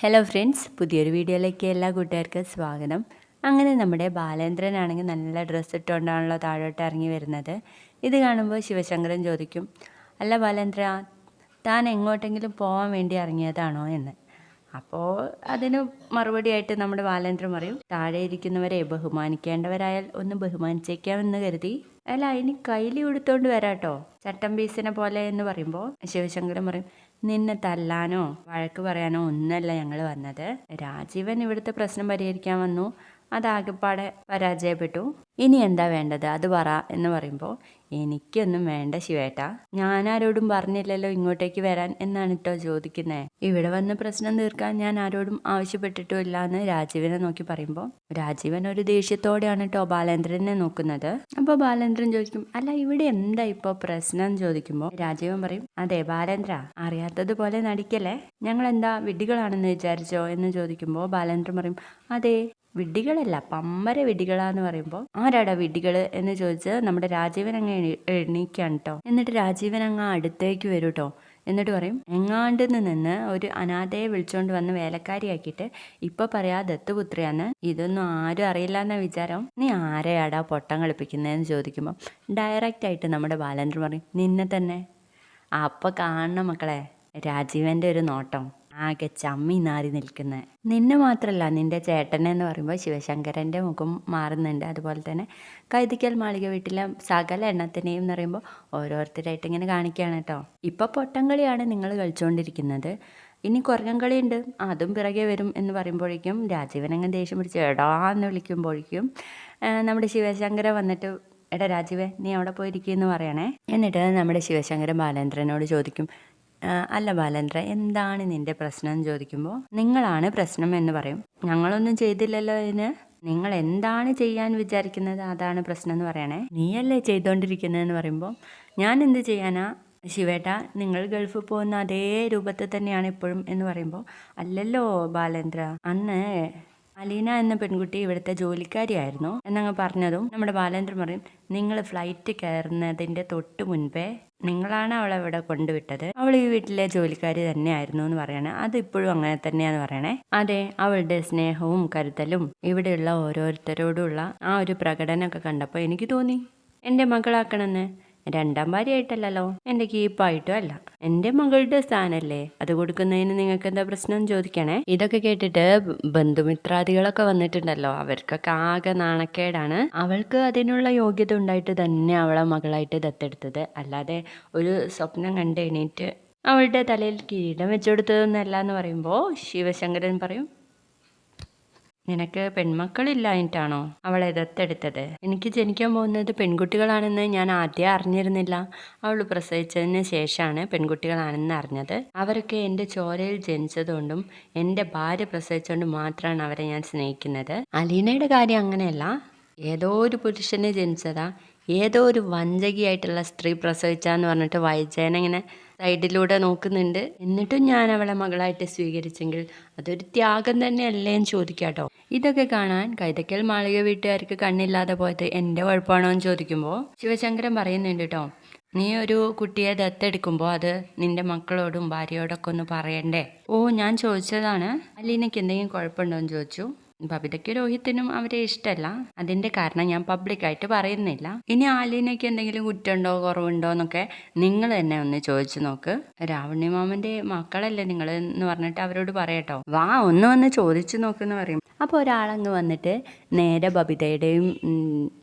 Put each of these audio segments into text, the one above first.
Hello friends പുതിയൊരു വീഡിയോയിലേക്ക് എല്ലാ കൂട്ടുകാർക്കും സ്വാഗതം. അങ്ങനെ നമ്മുടെ ബാലേന്ദ്രനാണെങ്കിൽ നല്ല ഡ്രസ്സ് ഇട്ടുകൊണ്ടാണല്ലോ താഴോട്ട് ഇറങ്ങി വരുന്നത്. ഇത് കാണുമ്പോൾ ശിവശങ്കരൻ ചോദിക്കും അല്ല ബാലേന്ദ്ര താൻ എങ്ങോട്ടെങ്കിലും പോകാൻ വേണ്ടി ഇറങ്ങിയതാണോ എന്ന്? അപ്പോൾ അതിന് മറുപടിയായിട്ട് നമ്മുടെ ബാലേന്ദ്രൻ പറയും താഴെ ഇരിക്കുന്നവരെ ബഹുമാനിക്കേണ്ടവരായാൽ ഒന്ന് ബഹുമാനിച്ചേക്കാമെന്ന് കരുതി. അല്ല ഇനി കയ്യിൽ ഉടുത്തോണ്ട് വരാട്ടോ ചട്ടം പീസിനെ പോലെ എന്ന് പറയുമ്പോൾ ശിവശങ്കരൻ പറയും നിന്നെ തല്ലാനോ വഴക്ക് പറയാനോ ഒന്നല്ല ഞങ്ങൾ വന്നത്. രാജീവൻ ഇവിടുത്തെ പ്രശ്നം പരിഹരിക്കാൻ വന്നു. അതാകെപ്പാടെ പരാജയപ്പെട്ടു. ഇനി എന്താ വേണ്ടത്? അത് പറ എന്ന് പറയുമ്പോൾ എനിക്കൊന്നും വേണ്ട ശിവേട്ട. ഞാനാരോടും പറഞ്ഞില്ലല്ലോ ഇങ്ങോട്ടേക്ക് വരാൻ എന്നാണ് കേട്ടോ ചോദിക്കുന്നത് ഇവിടെ വന്ന് പ്രശ്നം തീർക്കാൻ ഞാൻ ആരോടും ആവശ്യപ്പെട്ടിട്ടുമില്ല എന്ന് രാജീവനെ നോക്കി പറയുമ്പോൾ രാജീവൻ ഒരു ദേഷ്യത്തോടെയാണ് കേട്ടോ ബാലേന്ദ്രനെ നോക്കുന്നത്. അപ്പോൾ ബാലേന്ദ്രൻ ചോദിക്കും അല്ല ഇവിടെ എന്താ ഇപ്പോ പ്രശ്നം? ചോദിക്കുമ്പോൾ രാജീവൻ പറയും അതെ ബാലേന്ദ്ര അറിയാത്തതുപോലെ നടിക്കല്ലേ? ഞങ്ങൾ എന്താ വിഡ്ഢികളാണെന്ന് വിചാരിച്ചോ? എന്ന് ചോദിക്കുമ്പോൾ ബാലേന്ദ്രൻ പറയും അതെ വിഡ്ഢികളല്ല പമ്പര വിഡ്ഢികളാന്ന് പറയുമ്പോൾ ആരാടാ വിഡ്ഢികൾ എന്ന് ചോദിച്ച് നമ്മുടെ രാജീവൻ അങ്ങ് എണീ എണീക്കാണ് കേട്ടോ എന്നിട്ട് രാജീവൻ അങ്ങ് അടുത്തേക്ക് വരും കേട്ടോ എന്നിട്ട് പറയും എങ്ങാണ്ട് നിന്ന് ഒരു അനാഥയെ വിളിച്ചോണ്ട് വന്ന് വേലക്കാരിയാക്കിയിട്ട് ഇപ്പൊ പറയാ ദത്തുപുത്രിയാന്ന്. ഇതൊന്നും ആരും അറിയില്ല എന്ന വിചാരം. നീ ആരെയാടാ പൊട്ടം കളിപ്പിക്കുന്നതെന്ന് ചോദിക്കുമ്പോൾ ഡയറക്റ്റ് ആയിട്ട് നമ്മുടെ ബാലേന്ദ്രൻ പറയും നിന്നെ തന്നെ. അപ്പൊ കാണണം മക്കളെ രാജീവന്റെ ഒരു നോട്ടം. ആകെ ചമ്മി നാറി നിൽക്കുന്നത് നിന്നെ മാത്രമല്ല നിന്റെ ചേട്ടനെ എന്ന് പറയുമ്പോൾ ശിവശങ്കരന്റെ മുഖം മാറുന്നുണ്ട്. അതുപോലെ തന്നെ കൈതിക്കൽ മാളിക വീട്ടിലെ സകല എണ്ണത്തിനെയും എന്ന് പറയുമ്പോൾ ഓരോരുത്തരായിട്ട് ഇങ്ങനെ കാണിക്കുകയാണ് കേട്ടോ. ഇപ്പോൾ പൊട്ടംകളിയാണ് നിങ്ങൾ കളിച്ചുകൊണ്ടിരിക്കുന്നത് ഇനി കുറഞ്ഞം ഉണ്ട് അതും പിറകെ വരും എന്ന് പറയുമ്പോഴേക്കും രാജീവൻ അങ്ങ് ദേഷ്യം പിടിച്ച് എടാ എന്ന് വിളിക്കുമ്പോഴേക്കും നമ്മുടെ ശിവശങ്കര വന്നിട്ട് എടാ രാജീവേ നീ അവിടെ പോയിരിക്കുമെന്ന് പറയണേ. എന്നിട്ട് നമ്മുടെ ശിവശങ്കരൻ ബാലേന്ദ്രനോട് ചോദിക്കും അല്ല ബാലേന്ദ്ര എന്താണ് നിന്റെ പ്രശ്നം എന്ന് ചോദിക്കുമ്പോൾ നിങ്ങളാണ് പ്രശ്നം എന്ന് പറയും. ഞങ്ങളൊന്നും ചെയ്തില്ലല്ലോ അതിന് നിങ്ങൾ എന്താണ് ചെയ്യാൻ വിചാരിക്കുന്നത്? അതാണ് പ്രശ്നം എന്ന് പറയണേ. നീയല്ലേ ചെയ്തുകൊണ്ടിരിക്കുന്നതെന്ന് പറയുമ്പോൾ ഞാൻ എന്ത് ചെയ്യാനാ? ശിവേട്ട നിങ്ങൾ ഗൾഫിൽ പോകുന്ന അതേ രൂപത്തിൽ തന്നെയാണ് ഇപ്പോഴും എന്ന് പറയുമ്പോൾ അല്ലല്ലോ ബാലേന്ദ്ര അന്ന് അലീന എന്ന പെൺകുട്ടി ഇവിടുത്തെ ജോലിക്കാരിയായിരുന്നു എന്നങ്ങ് പറഞ്ഞതും നമ്മുടെ ബാലേന്ദ്രൻ പറയും നിങ്ങൾ ഫ്ലൈറ്റ് കയറുന്നതിന്റെ തൊട്ട് മുൻപേ നിങ്ങളാണ് അവളെ ഇവിടെ കൊണ്ടുവിട്ടത്. അവൾ ഈ വീട്ടിലെ ജോലിക്കാരി തന്നെയായിരുന്നു എന്ന് പറയണേ. അത് ഇപ്പോഴും അങ്ങനെ തന്നെയാന്ന് പറയണേ. അതെ അവളുടെ സ്നേഹവും കരുതലും ഇവിടെയുള്ള ഓരോരുത്തരോടുള്ള ആ ഒരു പ്രകടനമൊക്കെ കണ്ടപ്പോൾ എനിക്ക് തോന്നി. എന്റെ മകളാക്കണമെന്ന് രണ്ടാം ഭാര്യയായിട്ടല്ലല്ലോ? എന്റെ കീപ്പായിട്ടും അല്ല. എന്റെ മകളുടെ സ്ഥാനല്ലേ? അത് കൊടുക്കുന്നതിന് നിങ്ങൾക്ക് എന്താ പ്രശ്നം ചോദിക്കണേ? ഇതൊക്കെ കേട്ടിട്ട് ബന്ധുമിത്രാദികളൊക്കെ വന്നിട്ടുണ്ടല്ലോ. അവർക്കൊക്കെ ആകെ നാണക്കേടാണ്. അവൾക്ക് അതിനുള്ള യോഗ്യത ഉണ്ടായിട്ട് തന്നെ അവളെ മകളായിട്ട് ദത്തെടുത്തത്. അല്ലാതെ ഒരു സ്വപ്നം കണ്ട് അവളുടെ തലയിൽ കിരീടം വെച്ചുകൊടുത്തതൊന്നല്ല എന്ന് പറയുമ്പോൾ ശിവശങ്കരൻ പറയും നിനക്ക് പെൺമക്കളില്ലായിട്ടാണോ അവൾ ദത്തെടുത്തത്? എനിക്ക് ജനിക്കാൻ പോകുന്നത് പെൺകുട്ടികളാണെന്ന് ഞാൻ ആദ്യം അറിഞ്ഞിരുന്നില്ല. അവൾ പ്രസവിച്ചതിന് ശേഷമാണ് പെൺകുട്ടികളാണെന്ന് അറിഞ്ഞത്. അവരൊക്കെ എന്റെ ചോരയിൽ ജനിച്ചതുകൊണ്ടും എന്റെ ഭാര്യ പ്രസവിച്ചുകൊണ്ടും മാത്രമാണ് അവരെ ഞാൻ സ്നേഹിക്കുന്നത്. അലീനയുടെ കാര്യം അങ്ങനെയല്ല. ഏതോ ഒരു പുരുഷനെ ജനിച്ചതാ. ഏതോ ഒരു വഞ്ചകിയായിട്ടുള്ള സ്ത്രീ പ്രസവിച്ചാന്ന് പറഞ്ഞിട്ട് വൈജയനെ ഇങ്ങനെ സൈഡിലൂടെ നോക്കുന്നുണ്ട്. എന്നിട്ടും ഞാൻ അവളെ മകളായിട്ട് സ്വീകരിച്ചെങ്കിൽ അതൊരു ത്യാഗം തന്നെയല്ലേ എന്ന് ചോദിക്കാട്ടോ. ഇതൊക്കെ കാണാൻ കൈതക്കൽ മാളിക വീട്ടുകാർക്ക് കണ്ണില്ലാതെ പോയത് എന്റെ കുഴപ്പമാണോ എന്ന് ചോദിക്കുമ്പോൾ ശിവശങ്കരൻ പറയുന്നുണ്ട് കേട്ടോ നീ ഒരു കുട്ടിയെ ദത്തെടുക്കുമ്പോൾ അത് നിന്റെ മക്കളോടും ഭാര്യയോടൊക്കെ ഒന്ന് പറയണ്ടേ? ഓ ഞാൻ ചോദിച്ചതാണ്. അലീനയ്ക്ക് എന്തെങ്കിലും കുഴപ്പമുണ്ടോ? എന്ന് ചോദിച്ചു. ബബിതയ്ക്ക് രോഹിത്തിനും അവരെ ഇഷ്ടമല്ല അതിന്റെ കാരണം ഞാൻ പബ്ലിക്കായിട്ട് പറയുന്നില്ല. ഇനി ആലീനയ്ക്ക് എന്തെങ്കിലും കുറ്റമുണ്ടോ കുറവുണ്ടോ എന്നൊക്കെ നിങ്ങൾ തന്നെ ഒന്ന് ചോദിച്ചു നോക്ക്. രാവണി മാമന്റെ മക്കളല്ലേ നിങ്ങൾ എന്ന് പറഞ്ഞിട്ട് അവരോട് പറയട്ടോ. വാ ഒന്ന് വന്ന് ചോദിച്ചു നോക്കെന്ന് പറയും. അപ്പോൾ ഒരാളങ്ങ് വന്നിട്ട് നേരെ ബബിതയുടെയും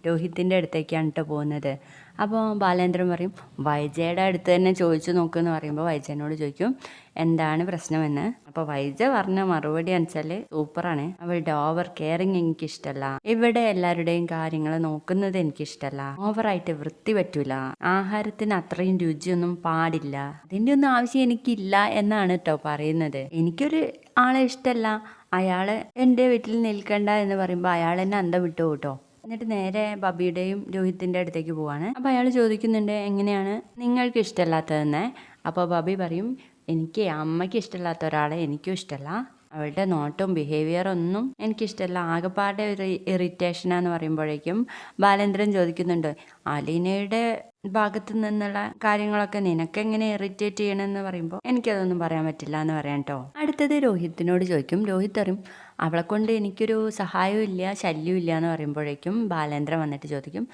രോഹിത്തിന്റെ അടുത്തേക്കാണ് പോകുന്നത്. അപ്പോൾ ബാലേന്ദ്രൻ പറയും വൈജയുടെ അടുത്ത് തന്നെ ചോദിച്ചു നോക്കുമെന്ന് പറയുമ്പോൾ വൈജയനോട് ചോദിക്കും എന്താണ് പ്രശ്നമെന്ന്. അപ്പോൾ വൈജ പറഞ്ഞ മറുപടി വെച്ചാൽ സൂപ്പറാണ്. അവളുടെ ഓവർ കെയറിങ് എനിക്കിഷ്ടമല്ല ഇവിടെ എല്ലാവരുടെയും കാര്യങ്ങൾ നോക്കുന്നത് എനിക്കിഷ്ടമല്ല ഓവറായിട്ട് വൃത്തി പറ്റൂല. ആഹാരത്തിന് അത്രയും രുചിയൊന്നും പാടില്ല. അതിന്റെ ഒന്നും ആവശ്യം എനിക്കില്ല എന്നാണ് കേട്ടോ പറയുന്നത്. എനിക്കൊരു ആളെ ഇഷ്ടല്ല. അയാൾ എന്റെ വീട്ടിൽ നിൽക്കണ്ട എന്ന് പറയുമ്പോൾ അയാൾ എന്നെ അന്തം വിട്ടു കേട്ടോ എന്നിട്ട് നേരെ ബബിയുടെയും രോഹിത്തിന്റെ അടുത്തേക്ക് പോവാണ്. അപ്പോൾ അയാൾ ചോദിക്കുന്നുണ്ട് എങ്ങനെയാണ്? നിങ്ങൾക്ക് ഇഷ്ടമല്ലാത്തതെന്ന്? അപ്പോൾ ബബി പറയും എനിക്ക് അമ്മയ്ക്ക് ഇഷ്ടമില്ലാത്ത ഒരാളെ എനിക്കും ഇഷ്ടമല്ല. അവളുടെ നോട്ടും ബിഹേവിയറൊന്നും എനിക്കിഷ്ടമല്ല. ആകെപ്പാടെ ഒരു ഇറിറ്റേഷനാന്ന് പറയുമ്പോഴേക്കും ബാലേന്ദ്രൻ ചോദിക്കുന്നുണ്ട് അലീനയുടെ ഭാഗത്തു നിന്നുള്ള കാര്യങ്ങളൊക്കെ നിനക്ക് എങ്ങനെ ഇറിറ്റേറ്റ് ചെയ്യണമെന്ന് പറയുമ്പോൾ എനിക്കതൊന്നും പറയാൻ പറ്റില്ല എന്ന് പറയാം കേട്ടോ അടുത്തത് രോഹിത്തിനോട് ചോദിക്കും. രോഹിത് അറിയും അവളെ കൊണ്ട് എനിക്കൊരു സഹായവും ഇല്ല ശല്യവും ഇല്ല എന്ന് പറയുമ്പോഴേക്കും ബാലേന്ദ്രൻ വന്നിട്ട് ചോദിക്കും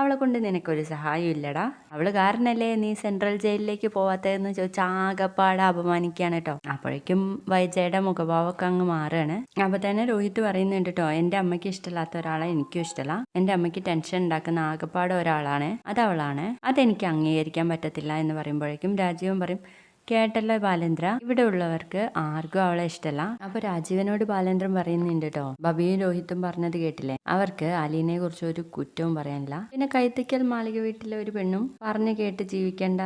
അവളെ കൊണ്ട് നിനക്കൊരു സഹായം ഇല്ലടാ. അവൾ കാരണല്ലേ നീ സെൻട്രൽ ജയിലിലേക്ക് പോവാത്തതെന്ന് ചോദിച്ചാൽ ആകപ്പാടെ അപമാനിക്കുകയാണ് കേട്ടോ. അപ്പോഴേക്കും വൈജയുടെ മുഖഭാവമൊക്കെ അങ്ങ് മാറുകയാണ്. അപ്പൊ തന്നെ രോഹിത് പറയുന്നുണ്ട് കേട്ടോ എന്റെ അമ്മയ്ക്ക് ഇഷ്ടമില്ലാത്ത ഒരാളെ എനിക്കും ഇഷ്ടമല്ല. എന്റെ അമ്മയ്ക്ക് ടെൻഷൻ ഉണ്ടാക്കുന്ന ആകപ്പാടെ ഒരാളാണ് അത് അവളാണ് അതെനിക്ക് അംഗീകരിക്കാൻ പറ്റത്തില്ല എന്ന് പറയുമ്പോഴേക്കും രാജീവൻ പറയും കേട്ടല്ലോ ബാലേന്ദ്ര. ഇവിടെ ഉള്ളവർക്ക് ആർക്കും അവളെ ഇഷ്ടമല്ല അപ്പൊ രാജീവനോട് ബാലേന്ദ്രൻ പറയുന്നുണ്ട് കേട്ടോ ബബിയും രോഹിത്തും പറഞ്ഞത് കേട്ടില്ലേ? അവർക്ക് അലീനെ കുറിച്ച് ഒരു കുറ്റവും പറയാനില്ല. പിന്നെ കൈത്തിക്കൽ മാളിക വീട്ടിലെ ഒരു പെണ്ണും പറഞ്ഞു കേട്ട് ജീവിക്കേണ്ട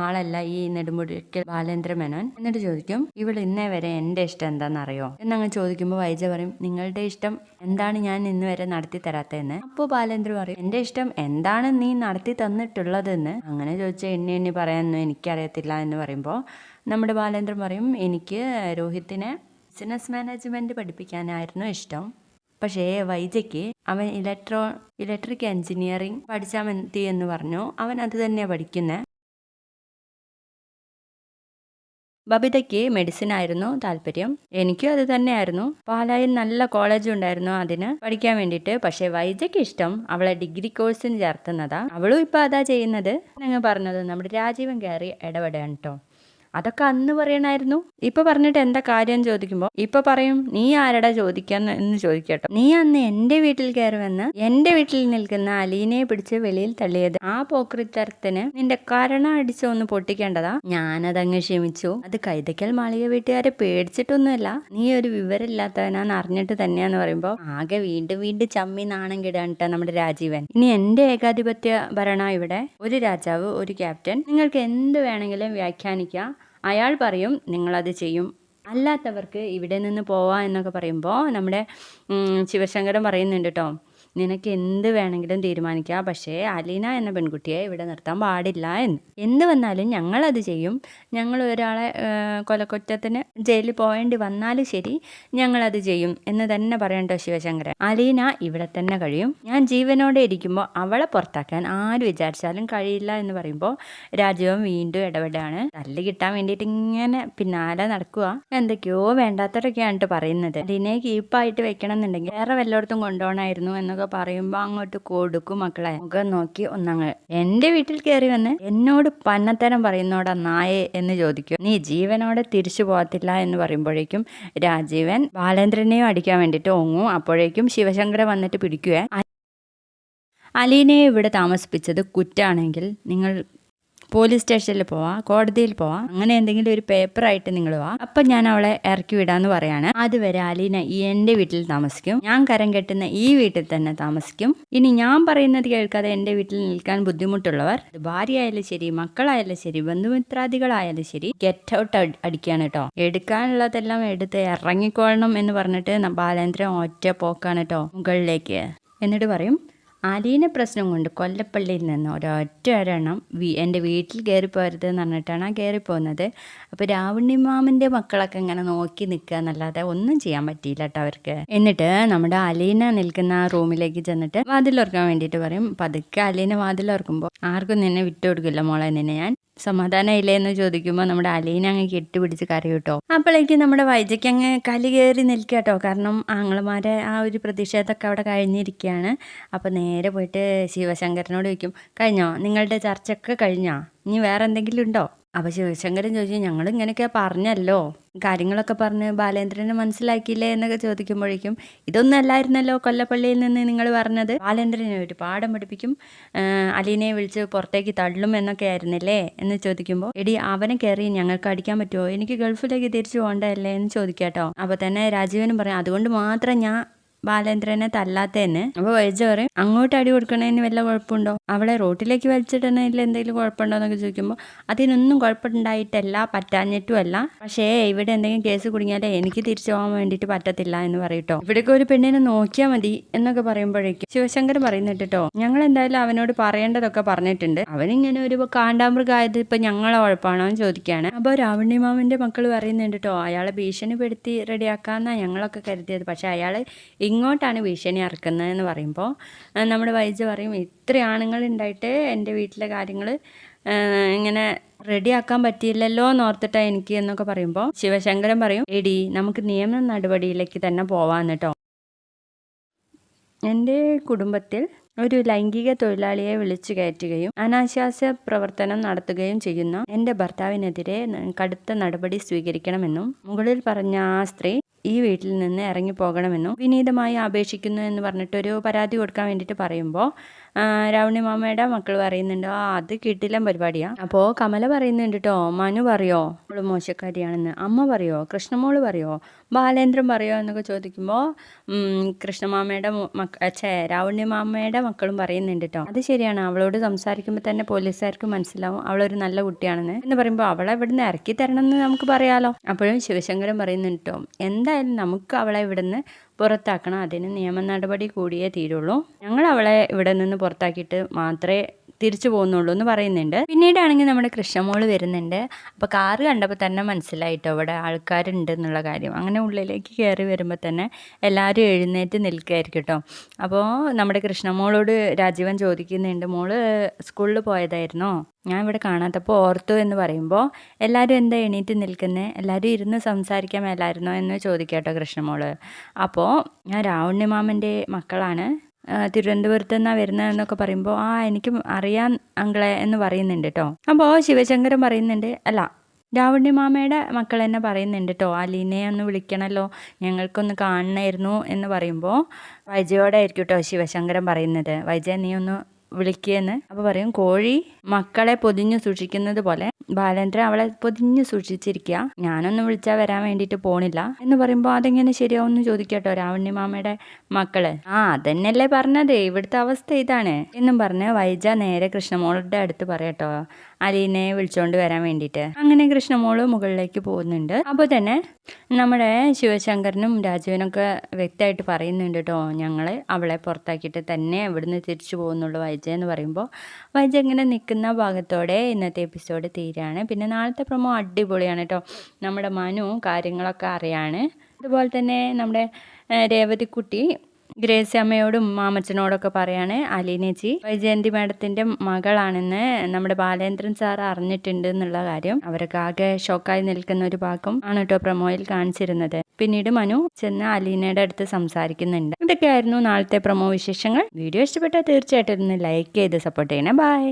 ആളല്ല ഈ നെടുമുടിക്കൽ ബാലേന്ദ്ര മേനോൻ. എന്നിട്ട് ചോദിക്കും ഇവൾ ഇന്നേ വരെ എന്റെ ഇഷ്ടം എന്താണെന്നറിയോ എന്നങ്ങ് ചോദിക്കുമ്പോൾ വൈജ പറയും നിങ്ങളുടെ ഇഷ്ടം എന്താണ് ഞാൻ ഇന്ന് വരെ നടത്തി തരാത്തതെന്ന് അപ്പോൾ ബാലേന്ദ്ര പറയും എന്റെ ഇഷ്ടം എന്താണ് നീ നടത്തി തന്നിട്ടുള്ളതെന്ന്? അങ്ങനെ ചോദിച്ചാൽ എണ്ണി എണ്ണി പറയാനൊന്നും എനിക്കറിയത്തില്ല എന്ന് പറയുമ്പോൾ നമ്മുടെ ബാലേന്ദ്രൻ പറയും എനിക്ക് രോഹിത്തിനെ ബിസിനസ് മാനേജ്മെന്റ് പഠിപ്പിക്കാനായിരുന്നു ഇഷ്ടം. പക്ഷേ വൈജയ്ക്ക് അവൻ ഇലക്ട്രോ ഇലക്ട്രിക് എഞ്ചിനീയറിംഗ് പഠിച്ചാൽ മതി എന്ന് പറഞ്ഞു. അവൻ അത് തന്നെയാണ് പഠിക്കുന്നത് ബബിതയ്ക്ക് മെഡിസിൻ ആയിരുന്നു താല്പര്യം. എനിക്കും അത് തന്നെയായിരുന്നു. പാലായിൽ നല്ല കോളേജ് ഉണ്ടായിരുന്നു അതിന്. പഠിക്കാൻ വേണ്ടിയിട്ട്. പക്ഷേ വൈദ്യക്ക് ഇഷ്ടം അവളെ ഡിഗ്രി കോഴ്സിന് ചേർത്തുന്നതാ. അവളും ഇപ്പം അതാ ചെയ്യുന്നത്. ഞങ്ങൾ പറഞ്ഞത് നമ്മുടെ രാജീവൻ കയറി ഇടപെടുകയാണ് കേട്ടോ അതൊക്കെ അന്ന് പറയണായിരുന്നു. ഇപ്പൊ പറഞ്ഞിട്ട് എന്താ കാര്യം ചോദിക്കുമ്പോൾ ഇപ്പൊ പറയും നീ ആരടാ ചോദിക്കാന്ന് എന്ന് ചോദിക്കട്ടോ. നീ അന്ന് എന്റെ വീട്ടിൽ കയറുമെന്ന് എന്റെ വീട്ടിൽ നിൽക്കുന്ന അലീനെ പിടിച്ച് വെളിയിൽ തള്ളിയത്. ആ പോക്രിത്തരത്തിന് നിന്റെ കരണ അടിച്ച് ഒന്ന് പൊട്ടിക്കേണ്ടതാ. ഞാനതങ്ങ് ക്ഷമിച്ചു. അത് കൈതക്കൽ മാളിക വീട്ടുകാരെ പേടിച്ചിട്ടൊന്നുമല്ല. നീ ഒരു വിവരമില്ലാത്തവനാന്ന് അറിഞ്ഞിട്ട് തന്നെയാന്ന് പറയുമ്പോൾ ആകെ വീണ്ടും വീണ്ടും ചമ്മി നാണം കിടാനിട്ട നമ്മുടെ രാജീവൻ. ഇനി എന്റെ ഏകാധിപത്യ ഭരണ ഇവിടെ ഒരു രാജാവ് ഒരു ക്യാപ്റ്റൻ. നിങ്ങൾക്ക് എന്ത് വേണമെങ്കിലും വ്യാഖ്യാനിക്കാം. അയാൾ പറയും നിങ്ങളത് ചെയ്യും. അല്ലാത്തവർക്ക് ഇവിടെ നിന്ന് പോവാ എന്നൊക്കെ പറയുമ്പോൾ നമ്മുടെ ശിവശങ്കരം ശിവശങ്കരൻ പറയുന്നുണ്ട് കേട്ടോ നിനക്ക് എന്ത് വേണമെങ്കിലും തീരുമാനിക്കാം. പക്ഷേ അലീന എന്ന പെൺകുട്ടിയെ ഇവിടെ നിർത്താൻ പാടില്ല എന്ന്. എന്ത് വന്നാലും ഞങ്ങളത് ചെയ്യും. ഞങ്ങൾ ഒരാളെ കൊലക്കുറ്റത്തിന് ജയിലിൽ പോകേണ്ടി വന്നാലും ശരി ഞങ്ങളത് ചെയ്യും എന്ന് തന്നെ പറയണ്ടോ ശിവശങ്കരൻ? അലീന ഇവിടെ തന്നെ കഴിയും. ഞാൻ ജീവനോടെ ഇരിക്കുമ്പോൾ അവളെ പുറത്താക്കാൻ ആര് വിചാരിച്ചാലും കഴിയില്ല എന്ന് പറയുമ്പോൾ രാജീവൻ വീണ്ടും ഇടപെടാണ് തല്ല് കിട്ടാൻ വേണ്ടിയിട്ട് ഇങ്ങനെ പിന്നാലെ നടക്കുക. എന്തൊക്കെയോ വേണ്ടാത്തവരൊക്കെയാണ് പറയുന്നത്. അലീനയെ കീപ്പായിട്ട് വെക്കണം എന്നുണ്ടെങ്കിൽ വേറെ വല്ലയിടത്തും കൊണ്ടുപോകണമായിരുന്നു എന്നൊക്കെ പറയുമ്പോൾ അങ്ങോട്ട് കൊടുക്കും മക്കളെ. മുഖം നോക്കി ഒന്നങ്ങൾ എന്റെ വീട്ടിൽ കയറി വന്ന് എന്നോട് പന്നത്തരം പറയുന്നോടാ നായെ എന്ന് ചോദിക്കും. നീ ജീവനോടെ തിരിച്ചു പോകത്തില്ല എന്ന് പറയുമ്പോഴേക്കും രാജീവൻ ബാലേന്ദ്രനെയും അടിക്കാൻ വേണ്ടിയിട്ട് ഓങ്ങും. അപ്പോഴേക്കും ശിവശങ്കര വന്നിട്ട് പിടിക്കുക അലീനയെ ഇവിടെ താമസിപ്പിച്ചത് കുറ്റാണെങ്കിൽ നിങ്ങൾ പോലീസ് സ്റ്റേഷനിൽ പോവാ കോടതിയിൽ പോവാ അങ്ങനെ എന്തെങ്കിലും ഒരു പേപ്പറായിട്ട് നിങ്ങൾ വാ. അപ്പം ഞാൻ അവളെ ഇറക്കി വിടാന്ന് പറയാണ്. അതുവരെ അലീന ഈ എന്റെ വീട്ടിൽ താമസിക്കും. ഞാൻ കരം കെട്ടുന്ന ഈ വീട്ടിൽ തന്നെ താമസിക്കും. ഇനി ഞാൻ പറയുന്നത് കേൾക്കാതെ എന്റെ വീട്ടിൽ നിൽക്കാൻ ബുദ്ധിമുട്ടുള്ളവർ ഭാര്യ ഭാര്യയായാലും ശരി മക്കളായാലും ശരി ബന്ധുമിത്രാദികളായാലും ശരി ഗെറ്റ് ഔട്ട് അടിക്കാണ് കേട്ടോ. എടുക്കാനുള്ളതെല്ലാം എടുത്ത് ഇറങ്ങിക്കൊള്ളണം എന്ന് പറഞ്ഞിട്ട് ബാലേന്ദ്രൻ ഒറ്റ പോക്കാണ് കേട്ടോ മുകളിലേക്ക്. എന്നിട്ട് പറയും അലീന പ്രശ്നം കൊണ്ട് കൊല്ലപ്പള്ളിയിൽ നിന്ന് ഒരൊറ്റ ഒരെണ്ണം വീ എന്റെ വീട്ടിൽ കയറിപ്പോരുത് എന്ന് പറഞ്ഞിട്ടാണ് ആ കയറിപ്പോകുന്നത് അപ്പോൾ രാവണിമാമന്റെ മക്കളൊക്കെ ഇങ്ങനെ നോക്കി നിൽക്കുക എന്നല്ലാതെ ഒന്നും ചെയ്യാൻ പറ്റിയില്ല കേട്ടോ അവർക്ക്. എന്നിട്ട് നമ്മുടെ അലീന നിൽക്കുന്ന ആ റൂമിലേക്ക് ചെന്നിട്ട് വാതിലോർക്കാൻ വേണ്ടിയിട്ട് പറയും. പതുക്കെ അലീന വാതിലോർക്കുമ്പോൾ ആർക്കും നിന്നെ വിട്ടുകൊടുക്കില്ല മോളെ നിന്നെ ഞാൻ സമാധാനം ഇല്ലേ എന്ന് ചോദിക്കുമ്പോൾ നമ്മുടെ അലീന അങ്ങ് കെട്ടിപ്പിടിച്ച് കറി കിട്ടോ. അപ്പോഴേക്കും നമ്മുടെ വൈജയ്ക്ക് അങ്ങ് കലി കയറി നിൽക്കുക കേട്ടോ. കാരണം ആങ്ങളമാരെ ആ ഒരു പ്രതിഷേധമൊക്കെ അവിടെ കഴിഞ്ഞിരിക്കുകയാണ്. അപ്പോൾ നേരെ പോയിട്ട് ശിവശങ്കരനോട് ചോദിക്കും കഴിഞ്ഞോ? നിങ്ങളുടെ ചർച്ചയൊക്കെ കഴിഞ്ഞോ? ഇനി വേറെ എന്തെങ്കിലും ഉണ്ടോ? അപ്പോൾ ശിവശങ്കരൻ ചോദിച്ചു ഞങ്ങൾ ഇങ്ങനെയൊക്കെ പറഞ്ഞല്ലോ. കാര്യങ്ങളൊക്കെ പറഞ്ഞ് ബാലേന്ദ്രനെ മനസ്സിലാക്കിയില്ലേ? എന്നൊക്കെ ചോദിക്കുമ്പോഴേക്കും ഇതൊന്നും അല്ലായിരുന്നല്ലോ കൊല്ലപ്പള്ളിയിൽ നിന്ന് നിങ്ങൾ പറഞ്ഞത്? ബാലേന്ദ്രനെ ഒരു പാഠം പഠിപ്പിക്കും അലീനെ വിളിച്ച് പുറത്തേക്ക് തള്ളും എന്നൊക്കെ ആയിരുന്നില്ലേ എന്ന് ചോദിക്കുമ്പോൾ എടി അവനെ കയറി ഞങ്ങൾക്ക് അടിക്കാൻ പറ്റുമോ എനിക്ക് ഗൾഫിലേക്ക് തിരിച്ചു പോകണ്ടല്ലേ? എന്ന് ചോദിക്കാട്ടോ. അപ്പോൾ തന്നെ രാജീവനും പറയും അതുകൊണ്ട് മാത്രം ഞാൻ ബാലേന്ദ്രനെ തല്ലാത്തതെന്ന് അപ്പൊ വൈജ പറയും അങ്ങോട്ട് അടി കൊടുക്കണതിന് വല്ല കുഴപ്പമുണ്ടോ? അവളെ റോട്ടിലേക്ക് വലിച്ചിടുന്നതിൽ എന്തെങ്കിലും കുഴപ്പമുണ്ടോ എന്നൊക്കെ ചോദിക്കുമ്പോൾ അതിനൊന്നും കുഴപ്പമുണ്ടായിട്ടല്ല പറ്റാഞ്ഞിട്ടും അല്ല പക്ഷേ ഇവിടെ എന്തെങ്കിലും കേസ് കുടുങ്ങിയാലേ എനിക്ക് തിരിച്ചു പോകാൻ വേണ്ടിയിട്ട് പറ്റത്തില്ല എന്ന് പറയട്ടോ ഇവിടേക്ക് ഒരു പെണ്ണിനെ നോക്കിയാൽ മതി എന്നൊക്കെ പറയുമ്പോഴേക്കും ശിവശങ്കർ പറയുന്നുണ്ട് കേട്ടോ ഞങ്ങൾ എന്തായാലും അവനോട് പറയേണ്ടതൊക്കെ പറഞ്ഞിട്ടുണ്ട്. അവനിങ്ങനെ ഒരു കാണ്ടാമൃഗമായത് ഇപ്പൊ ഞങ്ങളെ കുഴപ്പമാണോ എന്ന് ചോദിക്കുകയാണ്. അപ്പോൾ രാവണിമാമന്റെ മക്കൾ പറയുന്നുണ്ട് കേട്ടോ അയാളെ ഭീഷണിപ്പെടുത്തി റെഡിയാക്കാന്നാ ഞങ്ങളൊക്കെ കരുതിയത്. പക്ഷെ അയാൾ ഇങ്ങോട്ടാണ് ഭീഷണി ഇറക്കുന്നതെന്ന് പറയുമ്പോൾ നമ്മുടെ വൈദ്യ പറയും ഇത്ര ആണുങ്ങൾ ഉണ്ടായിട്ട് എന്റെ വീട്ടിലെ കാര്യങ്ങൾ ഇങ്ങനെ റെഡിയാക്കാൻ പറ്റിയില്ലല്ലോ എന്ന് ഓർത്തിട്ടാ എനിക്ക് എന്നൊക്കെ പറയുമ്പോൾ ശിവശങ്കരൻ പറയും എടി നമുക്ക് നിയമ നടപടിയിലേക്ക് തന്നെ പോവാന്ന് കേട്ടോ എന്റെ കുടുംബത്തിൽ ഒരു ലൈംഗിക തൊഴിലാളിയെ വിളിച്ചു കയറ്റുകയും അനാശാസ്യ പ്രവർത്തനം നടത്തുകയും ചെയ്യുന്ന എന്റെ ഭർത്താവിനെതിരെ കടുത്ത നടപടി സ്വീകരിക്കണമെന്നും മുകളിൽ പറഞ്ഞ ആ സ്ത്രീ ഈ വീട്ടിൽ നിന്ന് ഇറങ്ങി ഇറങ്ങിപ്പോകണമെന്നും വിനീതമായി അപേക്ഷിക്കുന്നു എന്ന് പറഞ്ഞിട്ടൊരു പരാതി കൊടുക്കാൻ വേണ്ടിയിട്ട് പറയുമ്പോൾ രാവണി മാമയുടെ മക്കൾ പറയുന്നുണ്ട് ആ അത് കിട്ടില്ല പരിപാടിയാണ് അപ്പോൾ കമല പറയുന്നുണ്ട് കേട്ടോ മനു പറയോ? അവൾ മോശക്കാരിയാണെന്ന്. അമ്മ പറയോ? കൃഷ്ണമോൾ പറയോ? ബാലേന്ദ്രൻ പറയോ? എന്നൊക്കെ ചോദിക്കുമ്പോൾ കൃഷ്ണമാമയുടെ മക്ക ഛേ രാവണി മാമയുടെ മക്കളും പറയുന്നുണ്ട് കേട്ടോ അത് ശരിയാണ് അവളോട് സംസാരിക്കുമ്പോൾ തന്നെ പോലീസുകാർക്ക് മനസ്സിലാവും അവളൊരു നല്ല കുട്ടിയാണെന്ന്. എന്ന് പറയുമ്പോൾ അവളെ ഇവിടുന്ന് ഇറക്കി തരണം എന്ന് നമുക്ക് പറയാലോ. അപ്പോഴും ശിവശങ്കരൻ പറയുന്നുണ്ട് കേട്ടോ എന്തായാലും നമുക്ക് അവളെ ഇവിടുന്ന് പുറത്താക്കണം. അതിന് നിയമ നടപടി കൂടിയേ തീരുള്ളൂ. ഞങ്ങൾ അവളെ ഇവിടെ നിന്ന് പുറത്താക്കിയിട്ട് മാത്രമേ തിരിച്ചു പോകുന്നുള്ളൂ എന്ന് പറയുന്നുണ്ട്. പിന്നീടാണെങ്കിൽ നമ്മുടെ കൃഷ്ണമോൾ വരുന്നുണ്ട്. അപ്പോൾ കാറ് കണ്ടപ്പോൾ തന്നെ മനസ്സിലായിട്ടോ അവിടെ ആൾക്കാരുണ്ട് എന്നുള്ള കാര്യം. അങ്ങനെ ഉള്ളിലേക്ക് കയറി വരുമ്പോൾ തന്നെ എല്ലാവരും എഴുന്നേറ്റ് നിൽക്കുകയായിരിക്കും കേട്ടോ അപ്പോൾ നമ്മുടെ കൃഷ്ണമോളോട് രാജീവൻ ചോദിക്കുന്നുണ്ട് മോൾ സ്കൂളിൽ പോയതായിരുന്നോ? ഞാൻ ഇവിടെ കാണാത്തപ്പോൾ ഓർത്തു? എന്ന് പറയുമ്പോൾ എല്ലാവരും എന്താ എണീറ്റ് നിൽക്കുന്നത് എല്ലാവരും ഇരുന്ന് സംസാരിക്കാൻ മേലായിരുന്നോ? എന്ന് ചോദിക്കാട്ടോ കൃഷ്ണമോൾ. അപ്പോൾ ഞാൻ രാവണ്യമാമന്റെ മക്കളാണ്. തിരുവനന്തപുരത്ത് നിന്നാണ് വരുന്നതെന്നൊക്കെ പറയുമ്പോൾ ആ എനിക്ക് അറിയാം അങ്കളെ എന്ന് പറയുന്നുണ്ട് കേട്ടോ അപ്പോൾ ശിവശങ്കരൻ പറയുന്നുണ്ട് അല്ല രാവണ്യമാമയുടെ മക്കൾ തന്നെ പറയുന്നുണ്ട് കേട്ടോ അലീനെ ഒന്ന് വിളിക്കണമല്ലോ ഞങ്ങൾക്കൊന്ന് കാണണമായിരുന്നു എന്ന് പറയുമ്പോൾ വൈജയോടായിരിക്കും കേട്ടോ ശിവശങ്കരൻ പറയുന്നത്. വൈജയ നീ ഒന്ന് വിളിക്കുകയെന്ന് അപ്പോൾ പറയും കോഴി മക്കളെ പൊതിഞ്ഞു സൂക്ഷിക്കുന്നത് പോലെ ബാലേന്ദ്രൻ അവളെ പൊതിഞ്ഞു സൂക്ഷിച്ചിരിക്കുക. ഞാനൊന്നും വിളിച്ചാൽ വരാൻ വേണ്ടിയിട്ട് പോണില്ല. എന്ന് പറയുമ്പോൾ അതെങ്ങനെ ശരിയാവുമെന്ന് ചോദിക്കട്ടോ രാവണ്യമാമയുടെ മക്കൾ. ആ അതന്നെയല്ലേ പറഞ്ഞത്. ഇവിടുത്തെ അവസ്ഥ ഇതാണ്. എന്നും പറഞ്ഞ് വൈജ നേരെ കൃഷ്ണമോളുടെ അടുത്ത് പറയട്ടോ. അലീനെ വിളിച്ചോണ്ട് വരാൻ വേണ്ടിയിട്ട്. അങ്ങനെ കൃഷ്ണമോൾ മുകളിലേക്ക് പോകുന്നുണ്ട്. അപ്പോൾ തന്നെ നമ്മുടെ ശിവശങ്കരനും രാജുവിനൊക്കെ വ്യക്തമായിട്ട് പറയുന്നുണ്ട് കേട്ടോ ഞങ്ങൾ അവളെ പുറത്താക്കിയിട്ട് തന്നെ ഇവിടുന്ന് തിരിച്ചു പോകുന്നുള്ളൂ വൈജ എന്ന് പറയുമ്പോൾ വൈജ ഇങ്ങനെ നിൽക്കുന്ന ഭാഗത്തോടെ ഇന്നത്തെ എപ്പിസോഡ് തീരാണ് പിന്നെ നാളത്തെ പ്രൊമോ അടിപൊളിയാണ് കേട്ടോ നമ്മുടെ മനു കാര്യങ്ങളൊക്കെ അറിയാണ്. അതുപോലെ തന്നെ നമ്മുടെ രേവതിക്കുട്ടി ഗ്രേസി അമ്മയോടും മാമച്ചനോടൊക്കെ പറയാണ് അലീനേച്ചി വൈജയന്തി മാഡത്തിന്റെ മകളാണെന്ന് നമ്മുടെ ബാലേന്ദ്രൻ സാർ അറിഞ്ഞിട്ടുണ്ട് എന്നുള്ള കാര്യം. അവരൊക്കെ ആകെ ഷോക്കായി നിൽക്കുന്ന ഒരു ഭാഗം ആണ് കേട്ടോ പ്രൊമോയിൽ കാണിച്ചിരുന്നത്. പിന്നീട് മനു ചെന്ന് അലീനയുടെ അടുത്ത് സംസാരിക്കുന്നുണ്ട്. ഇതൊക്കെയായിരുന്നു നാളത്തെ പ്രൊമോ വിശേഷങ്ങൾ. വീഡിയോ ഇഷ്ടപ്പെട്ടാൽ തീർച്ചയായിട്ടും ഒന്ന് ലൈക്ക് ചെയ്ത് സപ്പോർട്ട് ചെയ്യണേ. ബൈ